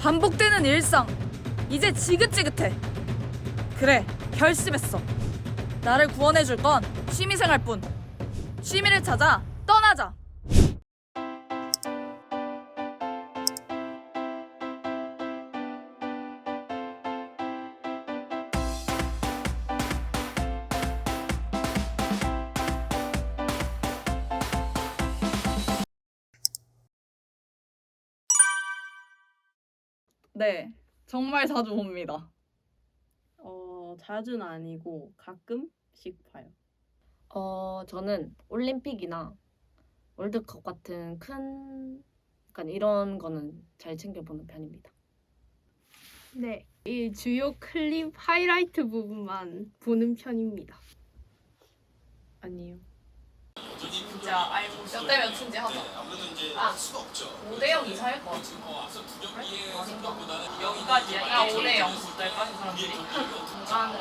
반복되는 일상. 이제 지긋지긋해. 그래, 결심했어. 나를 구원해줄 건 취미생활뿐. 취미를 찾아 네, 정말 자주 봅니다. 어, 자주는 아니고 가끔씩 봐요. 어, 저는 올림픽이나 월드컵 같은 큰 약간 이런 거는 잘 챙겨보는 편입니다. 네, 이 주요 클립 하이라이트 부분만 보는 편입니다. 아니요. 몇 대 몇인지 하자. 아, 5대 0 이상일 것 같아. 여기까지야. 나 5대 0 여기까지 사람들이. 난,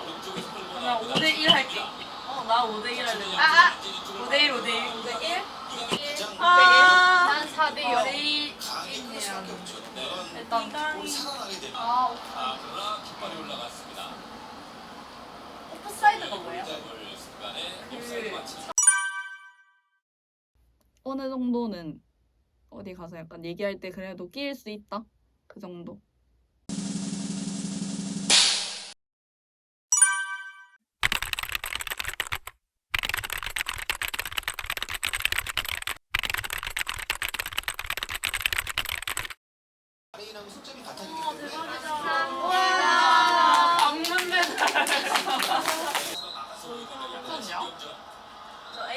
나 5대 1 할게. 어, 나 5대 1 할래. 아, 아! 5대 1, 5대 1. 5대 1? 아, 난 4대 0. 5대 1. 일단, 아, 오프사이드가 뭐야? 그 어느 정도는 어디 가서 약간 얘기할 때 그래도 끼일 수 있다? 그 정도.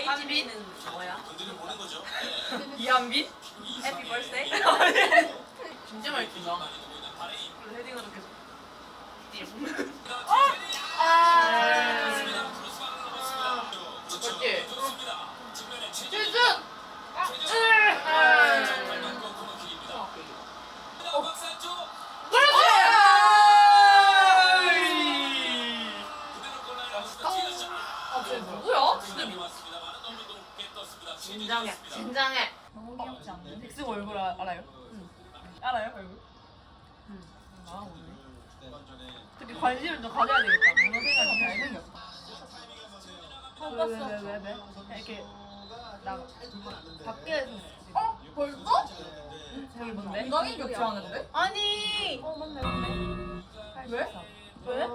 한빈은 뭐야? 이한빈? 해피 벌스데이? 헤딩으로 계속 어? 아! 아, 진정해. 진정해. 너무 귀엽지 않나요? 백승 얼굴 아, 알아요? 응. 알아요 얼굴? 응. 아 모르네. 특히 관심을 좀 가져야 되겠다. 문어 생각이 잘 생겼다. 처음 봤어. 왜, 왜, 왜, 왜? 이렇게 나 밖에서 어? 벌써? 저기 뭔데? 건강이 교체하는데? 아니. 어 맞네 맞네. 왜? 왜?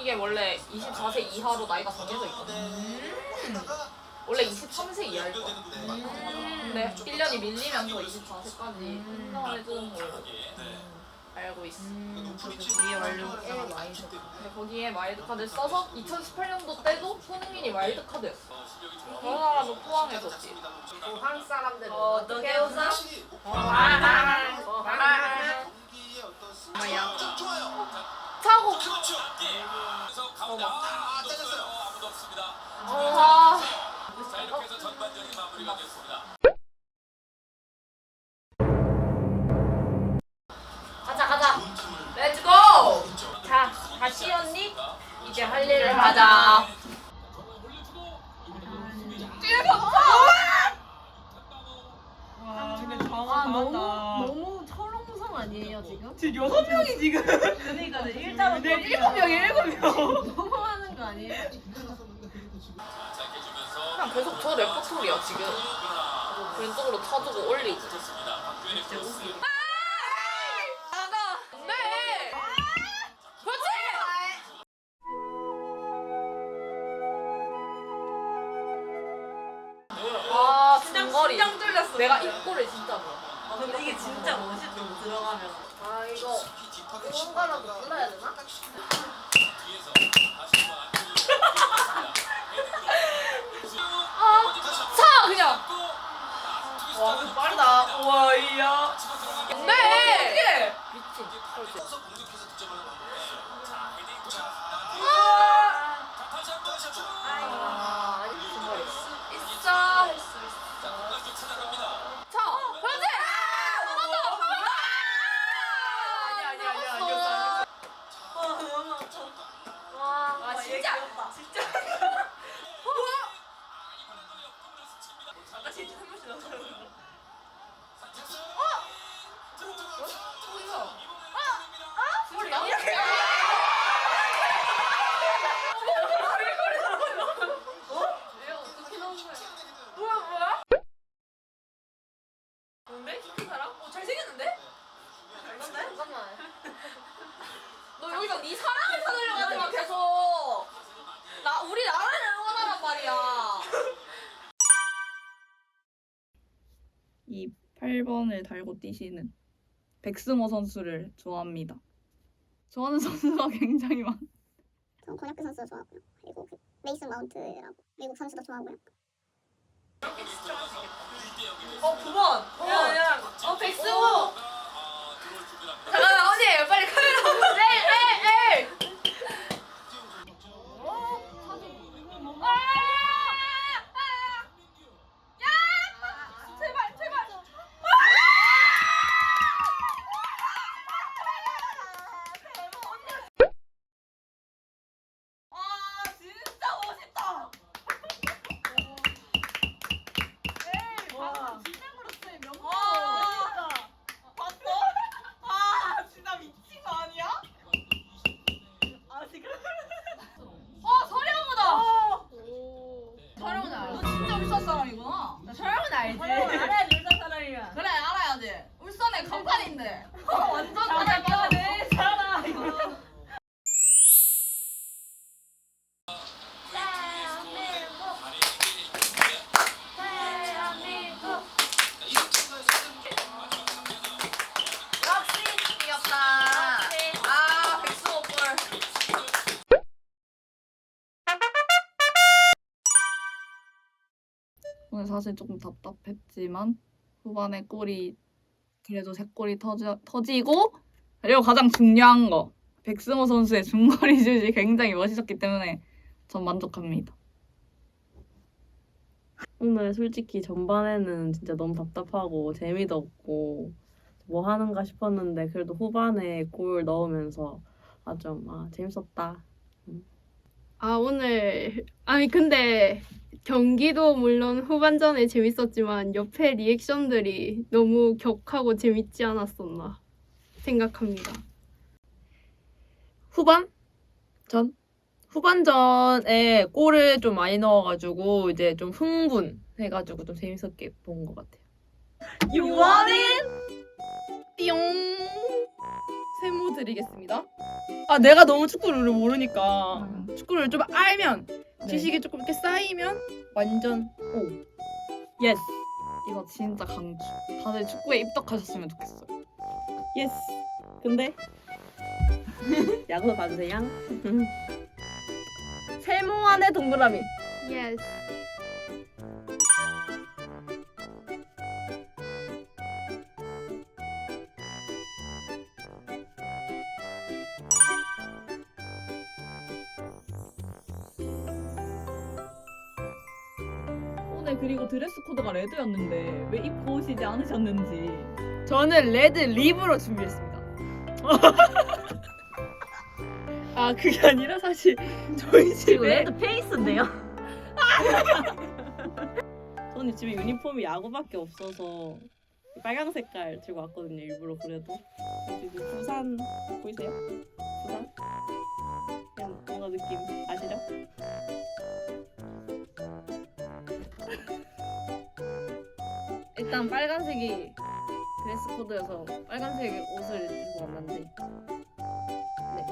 이게 원래 24세 이하로 나이가 정해져 있거든. 원래 23세 이하일 거야. 근데 1년이 밀리면서 24세까지 인정을 해주는 걸로 알고 있어. 거기에 완료. 근데 거기에 와일드카드를 써서 2018년도 때도 손흥민이 와일드카드였어. 그런 사람을 포함해서지. 한국 사람들은 어 떻게 웃어? 차 언니 이제 할 일을 하자. 와 근데 아, 너무 너무 철옹성 아니에요 지금? 지금 여섯 명이 지금. 그러니까 일자로 네 일곱 명이 일곱 명. 너무 하는 거 아니에요? 그냥 계속 저 레퍼토리야 지금. 왼쪽으로 쳐주고 올리고. 와 중거리. 심장 뚫렸어. 내가 입꼬를 진짜 몰라. 아, 근데 이게 진짜 멋있어 들어가면. 아 이거 응원가라도 불러야 되나? 아, 차 그냥. 와, 빠르다. 우와, 이야. 네. 미친. 그렇지. 스물이 나? 얘 어떻게 나온 거야? 뭐야 뭐야? 뭔데? 키 사람? 어 잘생겼는데? 잠깐만. 너 여기서 네 사랑을 찾으려고 하지 마 계속. 나 우리 나라를 응원하란 말이야. 이 8번을 달고 뛰시는 백승호 선수를 좋아합니다. 좋아하는 선수가 굉장히 많. 저는 권혁규 선수 좋아하고요. 그리고 그 메이슨 마운트라고 미국 선수도 좋아하고요. 어 9번. 야 야. 어 백승호. 간판인데. 완전 잘잘 봐네. 잘하나 이거. 역시 귀엽다. 아 백승호 볼. 오늘 사실 조금 답답했지만 후반에 골이 그래도 세 골이 터지, 터지고 그리고 가장 중요한 거 백승호 선수의 중거리 슛이 굉장히 멋있었기 때문에 전 만족합니다. 오늘 솔직히 전반에는 진짜 너무 답답하고 재미도 없고 뭐 하는가 싶었는데 그래도 후반에 골 넣으면서 아좀 아, 재밌었다. 아 오늘 아니 근데 경기도 물론 후반전에 재밌었지만 옆에 리액션들이 너무 격하고 재밌지 않았었나 생각합니다. 후반 전 후반전에 골을 좀 많이 넣어가지고 이제 좀 흥분해가지고 좀 재밌었게 본 것 같아요. 유원인. 띠용 세모 드리겠습니다. 아 내가 너무 축구를 모르니까 축구를 좀 알면 지식이 조금 이렇게 쌓이면 완전 오 예스 이거 진짜 강추. 다들 축구에 입덕하셨으면 좋겠어요. 예스. 근데 야구도 봐주세요. 세모 안에 동그라미. 예스. 오늘 그리고 드레스 코드가 레드였는데 왜 입고 오시지 않으셨는지. 저는 레드 립으로 준비했습니다. 아 그게 아니라 사실 저희 집에 레드 페이스인데요. 저는 집에 유니폼이 야구밖에 없어서 빨강 색깔 들고 왔거든요. 일부러 그래도 그리고 부산 보이세요? 부산 그냥 뭔가 느낌 아시 일단 빨간색이 드레스 코드여서 빨간색 옷을 입고 왔는데 네.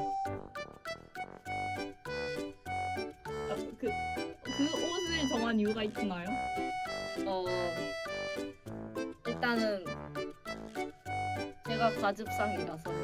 아, 그, 그 옷을 정한 이유가 있나요? 어 일단은 제가 과즙상이라서